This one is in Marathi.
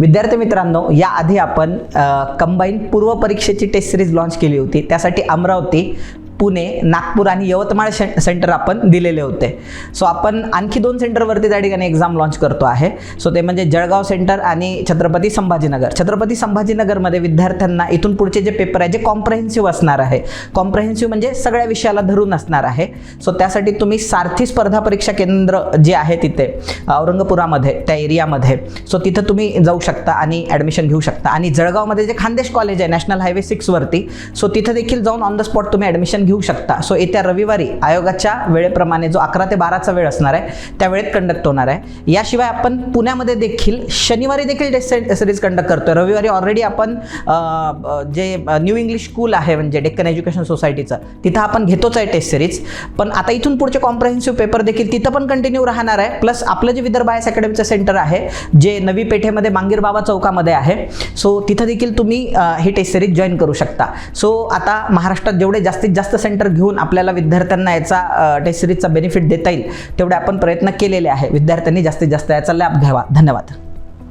विद्यार्थी मित्रांनो याआधी आपण कंबाईन पूर्व परीक्षेची टेस्ट सिरीज लॉन्च केली होती. त्यासाठी अमरावती पुणे नागपूर आणि यवतमाळ सेंटर आपण दिलेले होते. सो आपण आणखी दोन सेंटरवरती त्या ठिकाणी एक्झाम लॉन्च करतो आहे. सो ते म्हणजे जळगाव सेंटर आणि छत्रपती संभाजीनगर. छत्रपती संभाजीनगरमध्ये विद्यार्थ्यांना इथून पुढचे जे पेपर आहे जे कॉम्प्रहेन्सिव्ह असणार आहे कॉम्प्रहेन्सिव्ह म्हणजे सगळ्या विषयाला धरून असणार आहे. सो त्यासाठी तुम्ही सारथी स्पर्धा परीक्षा केंद्र जे आहे तिथे औरंगपुरामध्ये त्या एरियामध्ये सो तिथं तुम्ही जाऊ शकता आणि ॲडमिशन घेऊ शकता. आणि जळगावमध्ये जे खानदेश कॉलेज आहे नॅशनल हायवे सिक्सवरती सो तिथं देखील जाऊन ऑन द स्पॉट तुम्ही ॲडमिशन घेऊ शकता. सो येत्या रविवारी आयोगाच्या वेळेप्रमाणे जो अकरा ते बाराचा वेळ असणार आहे त्या वेळेत कंडक्ट होणार आहे. याशिवाय आपण पुण्यामध्ये देखील शनिवारी देखील टेस्ट सिरीज कंडक्ट करतोय. रविवारी ऑलरेडी आपण जे न्यू इंग्लिश स्कूल आहे म्हणजे डेक्कन एज्युकेशन सोसायटीचं तिथं आपण घेतोच आहे टेस्ट सिरीज पण आता इथून पुढचे कॉम्प्रहेन्सिव्ह पेपर देखील तिथं पण कंटिन्यू राहणार आहे. प्लस आपलं जे विदर्भ आयस अकॅडमीचं सेंटर आहे जे नवी पेठेमध्ये मांगीर बाबा चौकामध्ये आहे सो तिथं देखील तुम्ही हे ही टेस्ट सिरीज जॉईन करू शकता. सो आता महाराष्ट्रात जेवढे जास्तीत जास्त सेंटर घेऊन आपल्याला विद्यार्थ्यांना याचा टेस्ट सिरीजचा बेनिफिट देता येईल तेवढे आपण प्रयत्न केलेले आहे. विद्यार्थ्यांनी जास्तीत जास्त याचा लाभ घ्यावा. धन्यवाद.